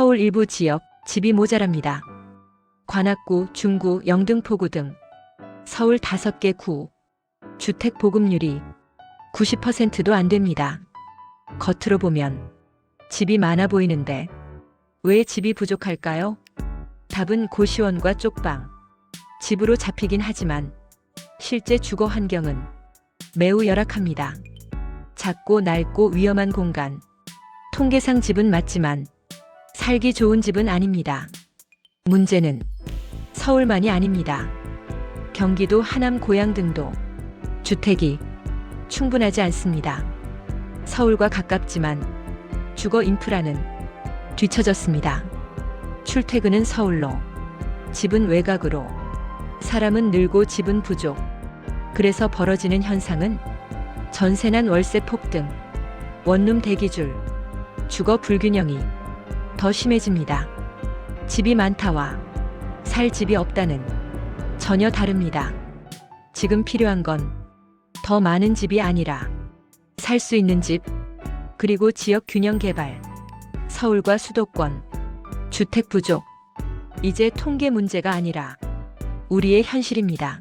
서울 일부 지역 집이 모자랍니다. 관악구, 중구, 영등포구 등 서울 5개 구 주택 보급률이 90%도 안 됩니다. 겉으로 보면 집이 많아 보이는데 왜 집이 부족할까요? 답은 고시원과 쪽방. 집으로 잡히긴 하지만 실제 주거 환경은 매우 열악합니다. 작고 낡고 위험한 공간. 통계상 집은 맞지만 살기 좋은 집은 아닙니다. 문제는 서울만이 아닙니다. 경기도 하남 고양 등도 주택이 충분하지 않습니다. 서울과 가깝지만 주거 인프라는 뒤처졌습니다. 출퇴근은 서울로, 집은 외곽으로, 사람은 늘고 집은 부족. 그래서 벌어지는 현상은 전세난 월세 폭등, 원룸 대기줄, 주거 불균형이 더 심해집니다. 집이 많다와 살 집이 없다는 전혀 다릅니다. 지금 필요한 건 더 많은 집이 아니라 살 수 있는 집, 그리고 지역 균형 개발, 서울과 수도권, 주택 부족. 이제 통계 문제가 아니라 우리의 현실입니다.